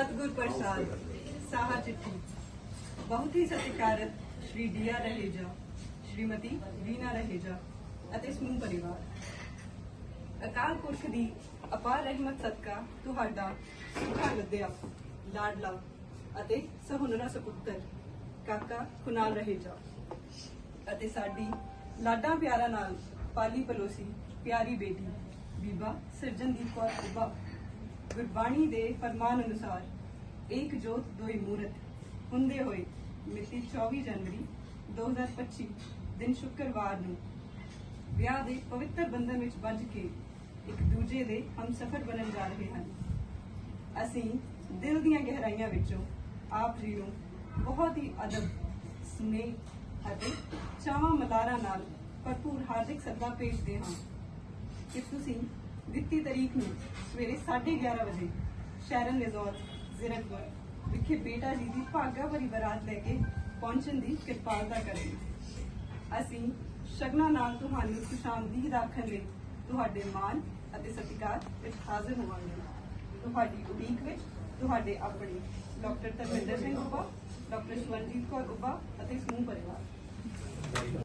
ਸਤਿਗੁਰ ਪ੍ਰਸਾਦ, ਸਾਹਾ ਚਿੱਠੀ। ਬਹੁਤ ਹੀ ਸਤਿਕਾਰਤ ਸ਼੍ਰੀ ਡੀਆ ਰਹੇਜਾ, ਸ਼੍ਰੀਮਤੀ ਰੀਨਾ ਰਹੇਜਾ ਅਤੇ ਸਮੂਹ ਪਰਿਵਾਰ। ਅਕਾਲ ਪੁਰਖ ਦੀ ਅਪਾਰ ਰਹਿਮਤ ਸਦਕਾ ਤੁਹਾਡਾ ਸੁਖਾ ਲੱਦਿਆ, ਲਾਡਲਾ ਅਤੇ ਸਹੁਨਰਾ ਸੁਪੁੱਤਰ, ਕਾਕਾ ਕੁਨਾਲ ਰਹੇਜਾ। ਅਤੇ ਸਾਡੀ ਲਾਡਾਂ ਪਿਆਰਾਂ ਨਾਲ ਪਾਲੀ ਪਲੋਸੀ ਪਿਆਰੀ ਬੇਟੀ, ਬੀਬਾ ਸਿਰਜਨਦੀਪ ਕੌਰ ਉਬਾ ਗੁਰਬਾਣੀ ਦੇ ਫਰਮਾਨ ਅਨੁਸਾਰ ਇੱਕ ਜੋਤ ਦੋਈ ਮੂਰਤ ਹੁੰਦੇ ਹੋਏ ਮਿਤੀ 24 ਜਨਵਰੀ 2025 ਦਿਨ ਸ਼ੁੱਕਰਵਾਰ ਨੂੰ ਵਿਆਹ ਦੇ ਪਵਿੱਤਰ ਬੰਧਨ ਵਿੱਚ ਬੱਝ ਕੇ ਇੱਕ ਦੂਜੇ ਦੇ ਹਮਸਫਰ ਬਣਨ ਜਾ ਰਹੇ ਹਨ। ਅਸੀਂ ਦਿਲ ਦੀਆਂ ਗਹਿਰਾਈਆਂ ਵਿੱਚੋਂ ਆਪ ਜੀ ਨੂੰ ਬਹੁਤ ਹੀ ਅਦਬ, ਸਨੇਹ ਅਤੇ ਚਾਵਾਂ ਮਲਾਰਾ ਨਾਲ ਭਰਪੂਰ ਹਾਰਦਿਕ ਸੱਦਾ ਭੇਜਦੇ ਹਾਂ। ਕਿ ਤੁਸੀਂ ਦਿੱਤੀ ਤਾਰੀਖ ਨੂੰ ਸਵੇਰੇ 11:30 ਵਜੇ ਸ਼ੈਰਨ ਰਿਜ਼ੋਰਟ ਜ਼ੀਰਕਪੁਰ ਵਿਖੇ ਬੇਟਾ ਜੀ ਦੀ ਭਾਗਾ ਭਰੀ ਬਰਾਤ ਲੈ ਕੇ ਪਹੁੰਚਣ ਦੀ ਕਿਰਪਾਲਤਾ ਕरें ਅਸੀਂ ਸ਼ਗਨਾਂ ਨਾਲ ਤੁਹਾਨੂੰ ਖੁਸ਼ਾਮਦੀਦ ਆਖਣ ਲਈ ਤੁਹਾਡੇ ਮਾਨ ਅਤੇ ਸਤਿਕਾਰ ਵਿੱਚ ਹਾਜ਼ਰ ਹੋਵਾਂਗੇ। ਤੁਹਾਡੀ ਉਡੀਕ ਵਿੱਚ ਤੁਹਾਡੇ ਆਪਣੇ ਡਾਕਟਰ ਤਰਵਿੰਦਰ ਸਿੰਘ ਉੱਪਾ ਡਾਕਟਰ ਸਵਰਨਜੀਤ ਕੌਰ ਉੱਪਾ ਅਤੇ